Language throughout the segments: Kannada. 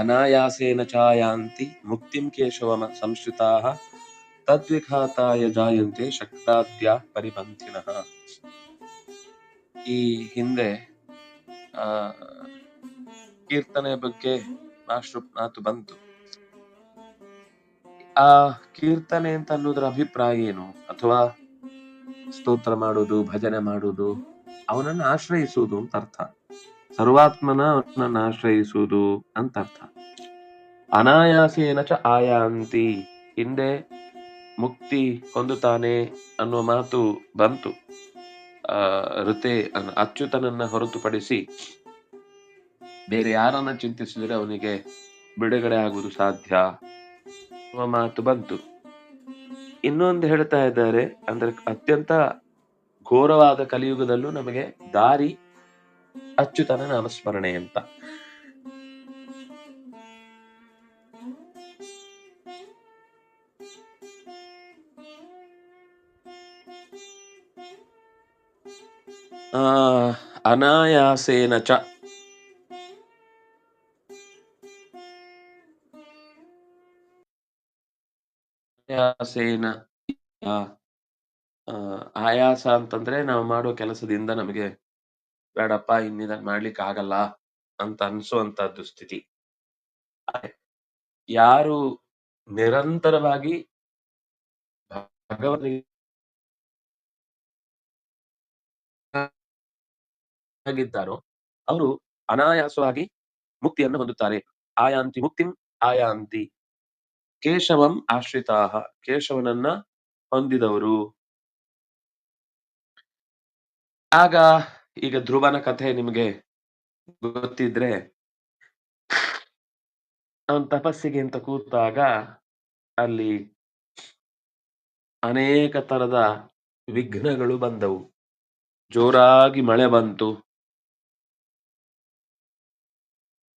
ಅನಾಯಾಸೇನ ಚಾಯಾಂತಿ ಮುಕ್ತಿಂ ಕೇಶವಮ ಸಂಶ್ರಿತಾಃ ತದ್ವಿಘಾತಾಯ ಜಾಯಂತೆ ಶಕ್ತಾದ್ಯ ಪರಿಪಂಥಿನಃ ಈ ಹಿಂದೆ, ಆ ಕೀರ್ತನೆ ಬಗ್ಗೆ ಮಾತು ಬಂತು. ಆ ಕೀರ್ತನೆ ಅಂತ ಅನ್ನೋದ್ರ ಅಭಿಪ್ರಾಯ ಏನು? ಅಥವಾ ಸ್ತೋತ್ರ ಮಾಡುವುದು ಭಜನೆ ಮಾಡುವುದು ಅವನನ್ನ ಆಶ್ರಯಿಸುವುದು ಅಂತ ಅರ್ಥ. ಸರ್ವಾತ್ಮನ ಅವನನ್ನ ಆಶ್ರಯಿಸುವುದು ಅಂತ ಅರ್ಥ. ಅನಾಯಾಸೇನ ಚ ಆಯಾಂತಿ, ಹಿಂದೆ ಮುಕ್ತಿ ಹೊಂದುತ್ತಾನೆ ಅನ್ನುವ ಮಾತು ಬಂತು. ಆ, ಋತೆ ಅಚ್ಯುತನನ್ನ ಹೊರತುಪಡಿಸಿ ಬೇರೆ ಯಾರನ್ನ ಚಿಂತಿಸಿದ್ರೆ ಅವನಿಗೆ ಬಿಡುಗಡೆ ಆಗುವುದು ಸಾಧ್ಯ ಅನ್ನುವ ಮಾತು ಬಂತು. ಇನ್ನೊಂದು ಹೇಳ್ತಾ ಇದ್ದಾರೆ ಅಂದ್ರೆ ಅತ್ಯಂತ ಘೋರವಾದ ಕಲಿಯುಗದಲ್ಲೂ ನಮಗೆ ದಾರಿ ಅಚ್ಚುತನ ನಾಮಸ್ಮರಣೆ ಅಂತ. ಅನಾಯಾಸೇನ ಚ ಆಯಾಸೇನ ಆಯಾಸ ಅಂತಂದ್ರೆ ನಾವು ಮಾಡೋ ಕೆಲಸದಿಂದ ನಮಗೆ ಬೇಡಪ್ಪ, ಇನ್ನಿದನ್ ಮಾಡ್ಲಿಕ್ಕೆ ಆಗಲ್ಲ ಅಂತ ಅನ್ಸುವಂತದ್ದು ಸ್ಥಿತಿ. ಯಾರು ನಿರಂತರವಾಗಿ ಭಗವನಿಗೆ ಆಗಿದ್ದಾರೋ, ಅವರು ಅನಾಯಾಸವಾಗಿ ಮುಕ್ತಿಯನ್ನು ಹೊಂದುತ್ತಾರೆ. ಆಯಾಂತಿ ಮುಕ್ತಿಂ, ಆಯಾಂತಿ. ಕೇಶವಂ ಆಶ್ರಿತಾಹ ಕೇಶವನನ್ನ ಹೊಂದಿದವರು. ಆಗ ಈಗ ಧ್ರುವನ ಕಥೆ ನಿಮಗೆ ಗೊತ್ತಿದ್ರೆ, ಅವನ್ ತಪಸ್ಸಿಗೆ ಅಂತ ಕೂತಾಗ ಅಲ್ಲಿ ಅನೇಕ ತರದ ವಿಘ್ನಗಳು ಬಂದವು. ಜೋರಾಗಿ ಮಳೆ ಬಂತು.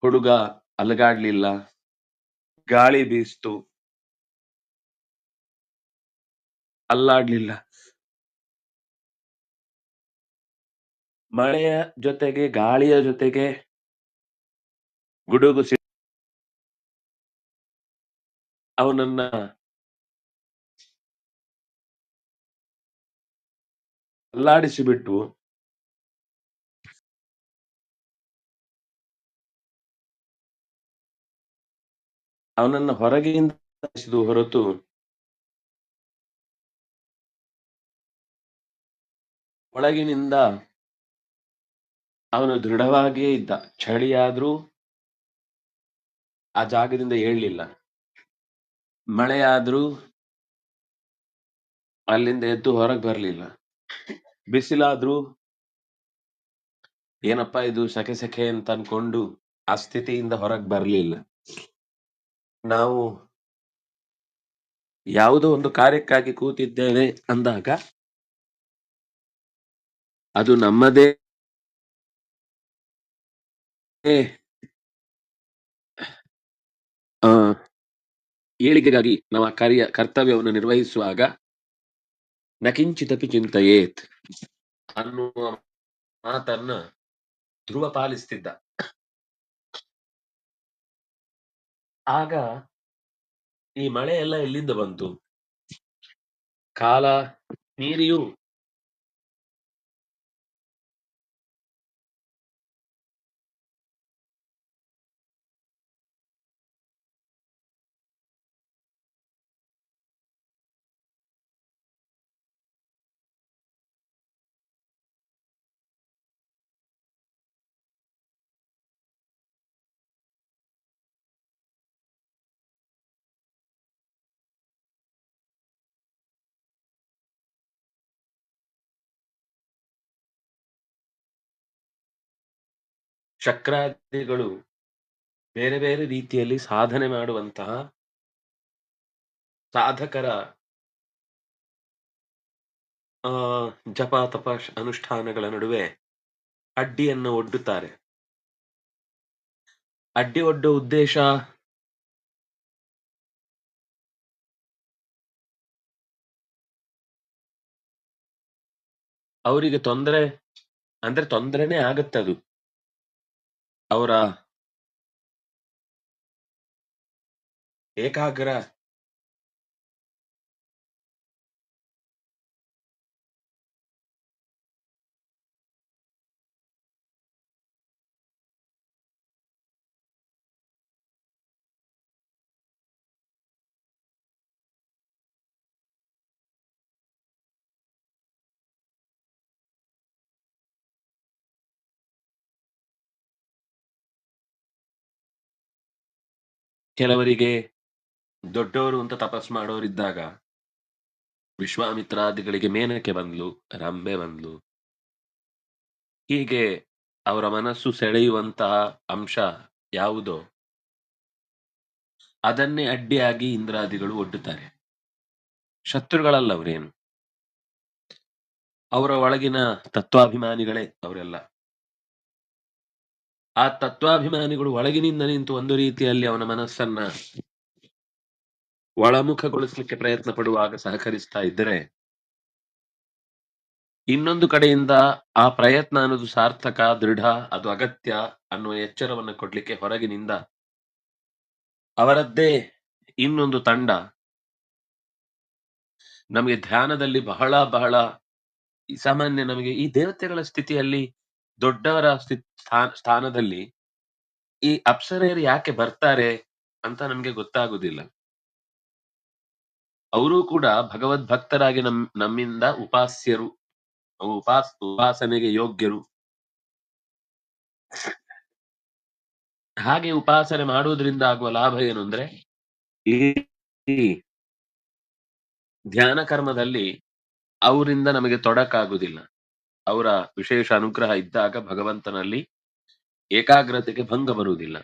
ಹುಡುಗ ಅಲಗಾಡ್ಲಿಲ್ಲ. ಗಾಳಿ ಬೀಸ್ತು. ಅಲ್ಲಾಡ್ಲಿಲ್ಲ. ಮಳೆಯ ಜೊತೆಗೆ ಗಾಳಿಯ ಜೊತೆಗೆ ಗುಡುಗು ಸಿ ಅವನನ್ನ ಅಲ್ಲಾಡಿಸಿಬಿಟ್ಟು ಅವನನ್ನ ಕಳಿಸಿದು ಹೊರತು ಒಳಗಿನಿಂದ ಅವನು ದೃಢವಾಗಿಯೇ ಇದ್ದ. ಚಳಿಯಾದರೂ ಆ ಜಾಗದಿಂದ ಏಳಲಿಲ್ಲ. ಮಳೆಯಾದರೂ ಅಲ್ಲಿಂದ ಎದ್ದು ಹೊರಗೆ ಬರಲಿಲ್ಲ. ಬಿಸಿಲಾದರೂ ಏನಪ್ಪ ಇದು ಸೆಕೆ ಸೆಕೆ ಅಂತ ಅನ್ಕೊಂಡು ಆ ಸ್ಥಿತಿಯಿಂದ ಹೊರಗೆ ಬರಲಿಲ್ಲ. ನಾವು ಯಾವುದೋ ಒಂದು ಕಾರ್ಯಕ್ಕಾಗಿ ಕೂತಿದ್ದೇವೆ ಅಂದಾಗ ಅದು ನಮ್ಮದೇ. ಏಳಿಗೆಗಾಗಿ ನಮ್ಮ ಕಾರ್ಯ, ಕರ್ತವ್ಯವನ್ನು ನಿರ್ವಹಿಸುವಾಗ ನಕಿಂಚಿತಪಿ ಚಿಂತೆಯೇತ್ ಅನ್ನುವ ಮಾತನ್ನ ಧ್ರುವ ಪಾಲಿಸ್ತಿದ್ದ ಆಗ ಈ ಮಳೆ ಎಲ್ಲ ಎಲ್ಲಿಂದ ಬಂತು? ಕಾಲ ಮೀರಿಯೂ ಶಕ್ರಾದಿಗಳು ಬೇರೆ ಬೇರೆ ರೀತಿಯಲ್ಲಿ ಸಾಧನೆ ಮಾಡುವಂತಹ ಸಾಧಕರ, ಆ, ಜಪ, ತಪ ಅನುಷ್ಠಾನಗಳ ನಡುವೆ ಅಡ್ಡಿಯನ್ನು ಒಡ್ಡುತ್ತಾರೆ. ಅಡ್ಡಿ ಒಡ್ಡುವ ಉದ್ದೇಶ ಅವರಿಗೆ ತೊಂದರೆ, ಅಂದ್ರೆ ತೊಂದರೆನೇ ಆಗತ್ತೆ ಅದು ಅವರ ಕೆಲವರಿಗೆ ದೊಡ್ಡವರು ಅಂತ ತಪಸ್ ಮಾಡೋರಿದ್ದಾಗ ವಿಶ್ವಾಮಿತ್ರಾದಿಗಳಿಗೆ ಮೇನಕೆ ಬಂದ್ಲು, ರಂಬೆ ಬಂದ್ಲು. ಹೀಗೆ ಅವರ ಮನಸ್ಸು ಸೆಳೆಯುವಂತಹ ಅಂಶ ಯಾವುದೋ ಅದನ್ನೇ ಅಡ್ಡಿಯಾಗಿ ಇಂದ್ರಾದಿಗಳು ಒಡ್ಡುತ್ತಾರೆ. ಶತ್ರುಗಳಲ್ಲ ಅವರೇನು? ಅವರ ಒಳಗಿನ ತತ್ವಾಭಿಮಾನಿಗಳೇ ಅವರೆಲ್ಲ. ಆ ತತ್ವಾಭಿಮಾನಿಗಳು ಒಳಗಿನಿಂದ ನಿಂತು ಒಂದು ರೀತಿಯಲ್ಲಿ ಅವನ ಮನಸ್ಸನ್ನ ಒಳಮುಖಗೊಳಿಸಲಿಕ್ಕೆ ಪ್ರಯತ್ನ ಪಡುವಾಗ ಸಹಕರಿಸ್ತಾ ಇದ್ದರೆ ಇನ್ನೊಂದು ಕಡೆಯಿಂದ ಆ ಪ್ರಯತ್ನ ಅನ್ನೋದು ಸಾರ್ಥಕ, ದೃಢ, ಅದು ಅಗತ್ಯ ಅನ್ನುವ ಎಚ್ಚರವನ್ನು ಕೊಡ್ಲಿಕ್ಕೆ ಹೊರಗಿನಿಂದ ಅವರದ್ದೇ ಇನ್ನೊಂದು ತಂಡ ನಮಗೆ ಧ್ಯಾನದಲ್ಲಿ ಬಹಳ ಬಹಳ ಸಾಮಾನ್ಯ ನಮಗೆ ಈ ದೇವತೆಗಳ ಸ್ಥಿತಿಯಲ್ಲಿ ದೊಡ್ಡವರ ಸ್ಥಿ- ಸ್ಥಾನ ಸ್ಥಾನದಲ್ಲಿ ಈ ಅಪ್ಸರೆಯರು ಯಾಕೆ ಬರ್ತಾರೆ ಅಂತ ನಮ್ಗೆ ಗೊತ್ತಾಗುದಿಲ್ಲ. ಅವರು ಕೂಡ ಭಗವದ್ ಭಕ್ತರಾಗಿ ನಮ್, ನಮ್ಮಿಂದ ಉಪಾಸ್ಯರು ಉಪಾಸ್, ಉಪಾಸನೆಗೆ ಯೋಗ್ಯರು. ಹಾಗೆ ಉಪಾಸನೆ ಮಾಡುವುದರಿಂದ ಆಗುವ ಲಾಭ ಏನು ಅಂದ್ರೆ, ಈ ಧ್ಯಾನ ಕರ್ಮದಲ್ಲಿ ಅವರಿಂದ ನಮಗೆ ತೊಡಕಾಗುವುದಿಲ್ಲ ಅವರ ವಿಶೇಷ ಅನುಗ್ರಹ ಇದ್ದಾಗ ಭಗವಂತನಲ್ಲಿ ಏಕಾಗ್ರತೆಗೆ ಭಂಗ ಬರುವುದಿಲ್ಲ.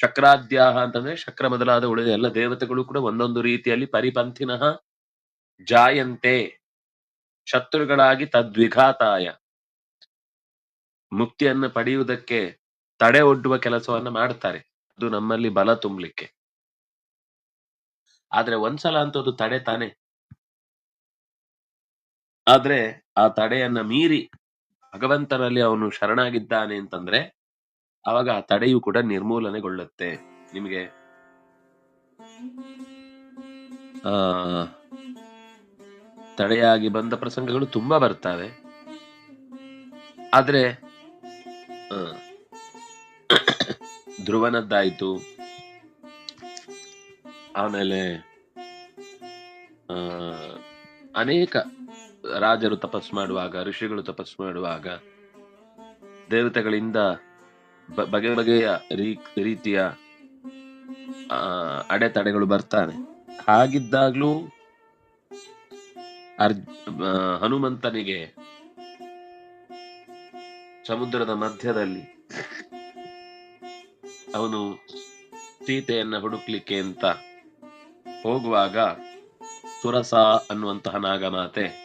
ಶಕ್ರಾದ್ಯಾಹ ಅಂತಂದ್ರೆ ಶಕ್ರ ಮೊದಲಾದ ಉಳಿದ ಎಲ್ಲ ದೇವತೆಗಳು ಕೂಡ ಒಂದೊಂದು ರೀತಿಯಲ್ಲಿ ಪರಿಪಂಥಿನಃ ಜಾಯಂತೆ, ಶತ್ರುಗಳಾಗಿ ತದ್ವಿಘಾತಾಯ. ಮುಕ್ತಿಯನ್ನು ಪಡೆಯುವುದಕ್ಕೆ ತಡೆ ಒಡ್ಡುವ ಕೆಲಸವನ್ನ ಮಾಡ್ತಾರೆ. ಅದು ನಮ್ಮಲ್ಲಿ ಬಲ ತುಂಬಲಿಕ್ಕೆ. ಆದ್ರೆ ಒಂದ್ಸಲ ಅಂತದ್ದು ತಡೆ ತಾನೆ. ಆದ್ರೆ ಆ ತಡೆಯನ್ನ ಮೀರಿ ಭಗವಂತನಲ್ಲಿ ಅವನು ಶರಣಾಗಿದ್ದಾನೆ ಅಂತಂದ್ರೆ ಅವಾಗ ಆ ತಡೆಯು ಕೂಡ ನಿರ್ಮೂಲನೆಗೊಳ್ಳುತ್ತೆ. ನಿಮಗೆ? ಆ, ತಡೆಯಾಗಿ ಬಂದ ಪ್ರಸಂಗಗಳು ತುಂಬಾ ಬರ್ತವೆ. ಆದ್ರೆ ಧ್ರುವನದ್ದಾಯ್ತು. ಆಮೇಲೆ ಅನೇಕ ರಾಜರು ತಪಸ್ಸು ಮಾಡುವಾಗ ಋಷಿಗಳು ತಪಸ್ಸು ಮಾಡುವಾಗ ದೇವತೆಗಳಿಂದ ಬಗೆ ಬಗೆಯ ರೀತಿಯ ಅಡೆತಡೆಗಳು ಬರ್ತಾನೆ. ಹಾಗಿದ್ದಾಗ್ಲೂ ಅರ್ಜ್ ಆ, ಹನುಮಂತನಿಗೆ ಸಮುದ್ರದ ಮಧ್ಯದಲ್ಲಿ ಅವನು ಸೀತೆಯನ್ನ ಹುಡುಕ್ಲಿಕ್ಕೆ ಅಂತ ಹೋಗುವಾಗ ಸುರಸ ಅನ್ನುವಂತಹ ನಾಗಮಾತೆ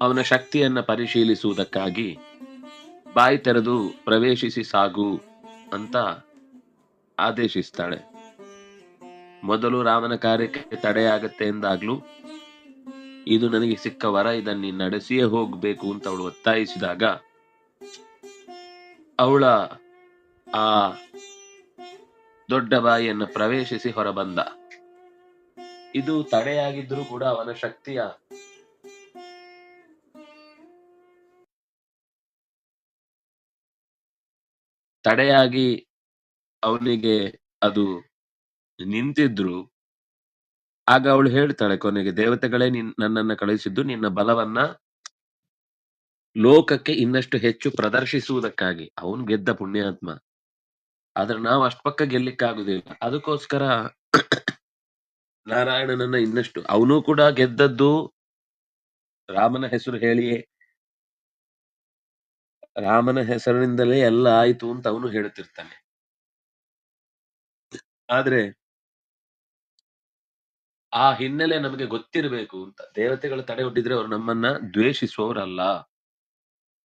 ಅವನ ಶಕ್ತಿಯನ್ನ ಪರಿಶೀಲಿಸುವುದಕ್ಕಾಗಿ ಬಾಯಿ ತೆರೆದು ಪ್ರವೇಶಿಸಿ ಸಾಗು ಅಂತ ಆದೇಶಿಸ್ತಾಳೆ. ಮೊದಲು ರಾಮನ ಕಾರ್ಯಕ್ಕೆ ತಡೆಯಾಗತ್ತೆ ಎಂದಾಗ್ಲೂ, ಇದು ನನಗೆ ಸಿಕ್ಕ ವರ, ಇದನ್ನ ನೀನ್ ನಡೆಸಿಯೇ ಹೋಗ್ಬೇಕು ಅಂತ ಅವಳು ಒತ್ತಾಯಿಸಿದಾಗ, ಅವಳ ಆ ದೊಡ್ಡ ಬಾಯಿಯನ್ನು ಪ್ರವೇಶಿಸಿ ಹೊರಬಂದ. ಇದು ತಡೆಯಾಗಿದ್ರೂ ಕೂಡ ಅವನ ಶಕ್ತಿಯ ತಡೆಯಾಗಿ ಅವನಿಗೆ ಅದು ನಿಂತಿದ್ರು. ಆಗ ಅವಳು ಹೇಳ್ತಾಳೆ ಕೊನೆಗೆ, ದೇವತೆಗಳೇ, ನಿನ್, ನನ್ನನ್ನ ಕಳುಹಿಸಿದ್ದು ನಿನ್ನ ಬಲವನ್ನ ಲೋಕಕ್ಕೆ ಇನ್ನಷ್ಟು ಹೆಚ್ಚು ಪ್ರದರ್ಶಿಸುವುದಕ್ಕಾಗಿ. ಅವನು ಗೆದ್ದ ಪುಣ್ಯಾತ್ಮ. ಆದ್ರೆ ನಾವು ಅಷ್ಟ್ ಗೆಲ್ಲಿಕ್ಕಾಗುದಿಲ್ಲ. ಅದಕ್ಕೋಸ್ಕರ ನಾರಾಯಣನನ್ನ ಇನ್ನಷ್ಟು. ಅವನು ಕೂಡ ಗೆದ್ದದ್ದು ರಾಮನ ಹೆಸರು ಹೇಳಿಯೇ. ರಾಮನ ಹೆಸರಿನಿಂದಲೇ ಎಲ್ಲ ಆಯ್ತು ಅಂತ ಅವನು ಹೇಳುತ್ತಿರ್ತಾನೆ ಆದ್ರೆ ಆ ಹಿನ್ನೆಲೆ ನಮಗೆ ಗೊತ್ತಿರಬೇಕು ಅಂತ. ದೇವತೆಗಳು ತಡೆ ಒಡ್ಡಿದ್ರೆ ಅವ್ರು ನಮ್ಮನ್ನ ದ್ವೇಷಿಸುವವರಲ್ಲ.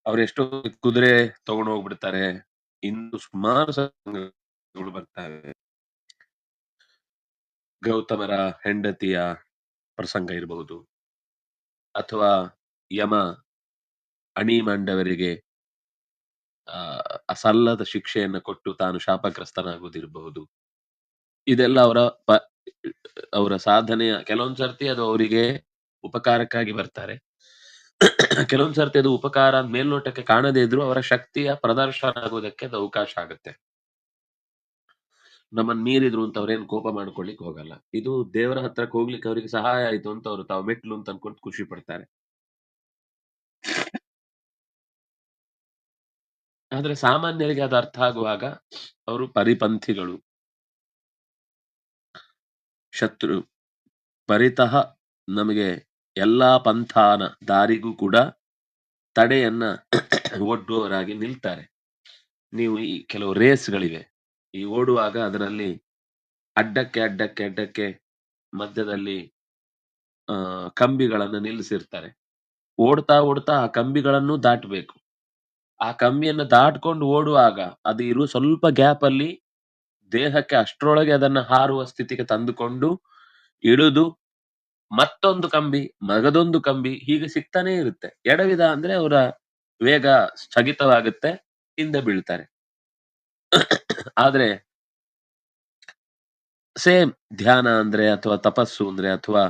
ಎಷ್ಟೋ ಕುದುರೆ ತಗೊಂಡು ಹೋಗ್ಬಿಡ್ತಾರೆ. ಇನ್ನು ಸುಮಾರು ಸಂಘಗಳು ಬರ್ತವೆ. ಗೌತಮರ ಹೆಂಡತಿಯ ಪ್ರಸಂಗ ಇರಬಹುದು. ಅಥವಾ ಯಮ ಅಣಿ ಮಾಂಡವರಿಗೆ ಅಸಲ್ಲದ ಶಿಕ್ಷೆಯನ್ನು ಕೊಟ್ಟು ತಾನು ಶಾಪಗ್ರಸ್ತನಾಗುವುದಿರಬಹುದು. ಇದೆಲ್ಲ ಅವರ ಪ, ಅವರ ಸಾಧನೆಯ, ಕೆಲವೊಂದ್ ಸರ್ತಿ ಅದು ಅವರಿಗೆ ಉಪಕಾರಕ್ಕಾಗಿ ಬರ್ತಾರೆ. ಕೆಲವೊಂದ್ ಸರ್ತಿ ಅದು ಉಪಕಾರ ಮೇಲ್ನೋಟಕ್ಕೆ ಕಾಣದೇ ಇದ್ರು ಅವರ ಶಕ್ತಿಯ ಪ್ರದರ್ಶನ ಆಗುವುದಕ್ಕೆ ಅದು ಅವಕಾಶ ಆಗುತ್ತೆ. ನಮ್ಮನ್ನ ಮೀರಿದ್ರು ಅಂತ ಅವ್ರೇನು ಕೋಪ ಮಾಡ್ಕೊಳ್ಳಿಕ್ ಹೋಗಲ್ಲ. ಇದು ದೇವರ ಹತ್ರಕ್ಕೆ ಹೋಗ್ಲಿಕ್ಕೆ ಅವರಿಗೆ ಸಹಾಯ ಆಯ್ತು ಅಂತ ಅವರು ತಾವು ಮೆಟ್ಲು ಅಂತ ಅನ್ಕೊಂಡು ಖುಷಿ ಪಡ್ತಾರೆ. ಆದ್ರೆ ಸಾಮಾನ್ಯರಿಗೆ ಅದು ಅರ್ಥ ಆಗುವಾಗ ಅವರು ಪರಿಪಂಥಿಗಳು. ಶತ್ರು. ಪರಿತಃ ನಮಗೆ ಎಲ್ಲಾ ಪಂಥಾನ ದಾರಿಗೂ ಕೂಡ ತಡೆಯನ್ನ ಒಡ್ಡುವವರಾಗಿ ನಿಲ್ತಾರೆ. ನೀವು ಈ ಕೆಲವು ರೇಸ್ಗಳಿವೆ. ಈ ಓಡುವಾಗ ಅದರಲ್ಲಿ ಅಡ್ಡಕ್ಕೆ ಅಡ್ಡಕ್ಕೆ ಅಡ್ಡಕ್ಕೆ ಮಧ್ಯದಲ್ಲಿ, ಆ, ಕಂಬಿಗಳನ್ನು ನಿಲ್ಲಿಸಿರ್ತಾರೆ. ಓಡ್ತಾ ಓಡ್ತಾ ಆ ಕಂಬಿಗಳನ್ನು ದಾಟಬೇಕು. ಆ ಕಂಬಿಯನ್ನು ದಾಟ್ಕೊಂಡು ಓಡುವಾಗ ಅದು ಇರುವ ಸ್ವಲ್ಪ ಗ್ಯಾಪ್ ಅಲ್ಲಿ ದೇಹಕ್ಕೆ ಅಷ್ಟರೊಳಗೆ ಅದನ್ನ ಹಾರುವ ಸ್ಥಿತಿಗೆ ತಂದುಕೊಂಡು ಇಳಿದು ಮತ್ತೊಂದು ಕಂಬಿ, ಮಗದೊಂದು ಕಂಬಿ ಹೀಗೆ ಸಿಗ್ತಾನೆ ಇರುತ್ತೆ. ಎಡವಿದ ಅಂದ್ರೆ ಅವರ ವೇಗ ಸ್ಥಗಿತವಾಗುತ್ತೆ, ಹಿಂದೆ ಬೀಳ್ತಾರೆ. ಆದ್ರೆ ಸೇಮ್ ಧ್ಯಾನ ಅಂದ್ರೆ ಅಥವಾ ತಪಸ್ಸು ಅಂದ್ರೆ ಅಥವಾ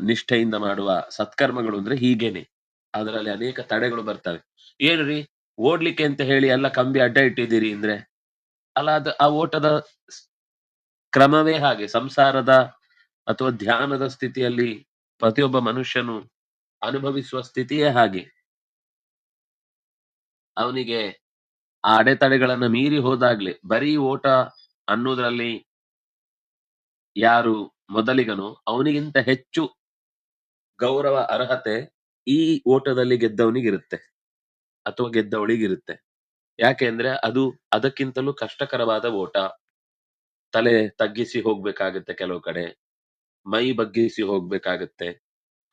ನಿಷ್ಠೆಯಿಂದ ಮಾಡುವ ಸತ್ಕರ್ಮಗಳು ಅಂದ್ರೆ ಹೀಗೇನೆ. ಅದರಲ್ಲಿ ಅನೇಕ ತಡೆಗಳು ಬರ್ತವೆ. ಏನ್ರಿ? ಓಡ್ಲಿಕ್ಕೆ ಅಂತ ಹೇಳಿ ಎಲ್ಲ ಕಂಬಿ ಅಡ್ಡ ಇಟ್ಟಿದ್ದೀರಿ ಅಂದ್ರೆ, ಅಲ್ಲ ಅದು ಆ ಓಟದ ಕ್ರಮವೇ ಹಾಗೆ. ಸಂಸಾರದ ಅಥವಾ ಧ್ಯಾನದ ಸ್ಥಿತಿಯಲ್ಲಿ ಪ್ರತಿಯೊಬ್ಬ ಮನುಷ್ಯನು ಅನುಭವಿಸುವ ಸ್ಥಿತಿಯೇ ಹಾಗೆ. ಅವನಿಗೆ ಆ ಅಡೆತಡೆಗಳನ್ನ ಮೀರಿ ಹೋದಾಗ್ಲಿ ಬರೀ ಓಟ ಅನ್ನೋದ್ರಲ್ಲಿ ಯಾರು ಮೊದಲಿಗನೋ ಅವನಿಗಿಂತ ಹೆಚ್ಚು ಗೌರವ, ಅರ್ಹತೆ ಈ ಓಟದಲ್ಲಿ ಗೆದ್ದವನಿಗಿರುತ್ತೆ ಅಥವಾ ಗೆದ್ದವಳಿಗಿರುತ್ತೆ. ಯಾಕೆಂದ್ರೆ ಅದು ಅದಕ್ಕಿಂತಲೂ ಕಷ್ಟಕರವಾದ ಓಟ. ತಲೆ ತಗ್ಗಿಸಿ ಹೋಗ್ಬೇಕಾಗತ್ತೆ ಕೆಲವು ಕಡೆ, ಮೈ ಬಗ್ಗಿಸಿ ಹೋಗ್ಬೇಕಾಗತ್ತೆ,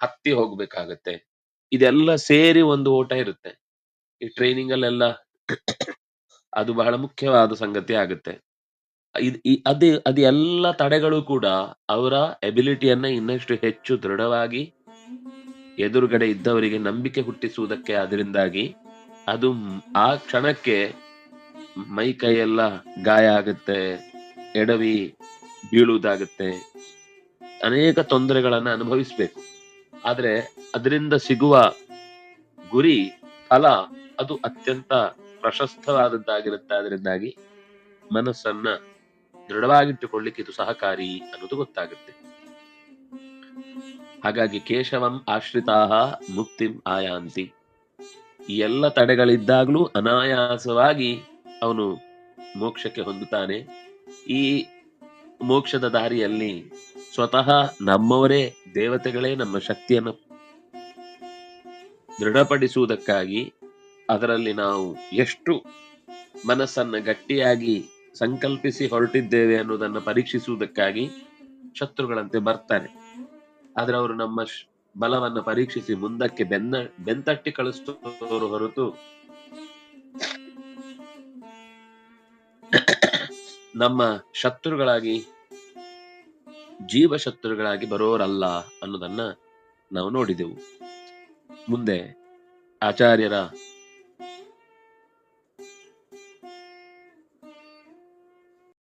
ಹತ್ತಿ ಹೋಗ್ಬೇಕಾಗತ್ತೆ. ಇದೆಲ್ಲ ಸೇರಿ ಒಂದು ಓಟ ಇರುತ್ತೆ. ಈ ಟ್ರೈನಿಂಗ್ ಅಲ್ಲೆಲ್ಲ ಅದು ಬಹಳ ಮುಖ್ಯವಾದ ಸಂಗತಿ ಆಗುತ್ತೆ. ಇದ್- ಅದೇ ಅದು ಎಲ್ಲ ತಡೆಗಳು ಕೂಡ ಅವರ ಎಬಿಲಿಟಿಯನ್ನ ಇನ್ನಷ್ಟು ಹೆಚ್ಚು ದೃಢವಾಗಿ ಎದುರುಗಡೆ ಇದ್ದವರಿಗೆ ನಂಬಿಕೆ ಹುಟ್ಟಿಸುವುದಕ್ಕೆ ಅದರಿಂದಾಗಿ ಅದು ಆ ಕ್ಷಣಕ್ಕೆ ಮೈ ಕೈಯೆಲ್ಲ ಗಾಯ ಆಗುತ್ತೆ, ಎಡವಿ ಬೀಳುವುದಾಗುತ್ತೆ. ಅನೇಕ ತೊಂದರೆಗಳನ್ನ ಅನುಭವಿಸ್ಬೇಕು. ಆದ್ರೆ ಅದರಿಂದ ಸಿಗುವ ಗುರಿ, ಫಲ ಅದು ಅತ್ಯಂತ ಪ್ರಶಸ್ತವಾದದ್ದಾಗಿರುತ್ತೆ ಅದರಿಂದಾಗಿ ಮನಸ್ಸನ್ನ ದೃಢವಾಗಿಟ್ಟುಕೊಳ್ಳಿಕ್ಕೆ ಇದು ಸಹಕಾರಿ ಅನ್ನೋದು ಗೊತ್ತಾಗುತ್ತೆ. ಹಾಗಾಗಿ ಕೇಶವಂ ಆಶ್ರಿತಾಹ ಮುಕ್ತಿಂ ಆಯಾಂತಿ. ಈ ಎಲ್ಲ ತಡೆಗಳಿದ್ದಾಗಲೂ ಅನಾಯಾಸವಾಗಿ ಅವನು ಮೋಕ್ಷಕ್ಕೆ ಹೊಂದುತ್ತಾನೆ. ಈ ಮೋಕ್ಷದ ದಾರಿಯಲ್ಲಿ ಸ್ವತಃ ನಮ್ಮವರೇ ದೇವತೆಗಳೇ ನಮ್ಮ ಶಕ್ತಿಯನ್ನು ದೃಢಪಡಿಸುವುದಕ್ಕಾಗಿ ಅದರಲ್ಲಿ ನಾವು ಎಷ್ಟು ಮನಸ್ಸನ್ನ ಗಟ್ಟಿಯಾಗಿ ಸಂಕಲ್ಪಿಸಿ ಹೊರಟಿದ್ದೇವೆ ಅನ್ನೋದನ್ನು ಪರೀಕ್ಷಿಸುವುದಕ್ಕಾಗಿ ಶತ್ರುಗಳಂತೆ ಬರ್ತಾರೆ. ಆದ್ರೆ ಅವರು ನಮ್ಮ ಬಲವನ್ನು ಪರೀಕ್ಷಿಸಿ ಮುಂದಕ್ಕೆ ಬೆನ್ನ, ಬೆಂತಟ್ಟಿ ಕಳಿಸ್ತವರು ಹೊರತು ನಮ್ಮ ಶತ್ರುಗಳಾಗಿ ಜೀವ ಶತ್ರುಗಳಾಗಿ ಬರೋರಲ್ಲ ಅನ್ನೋದನ್ನ ನಾವು ನೋಡಿದೆವು. ಮುಂದೆ ಆಚಾರ್ಯರ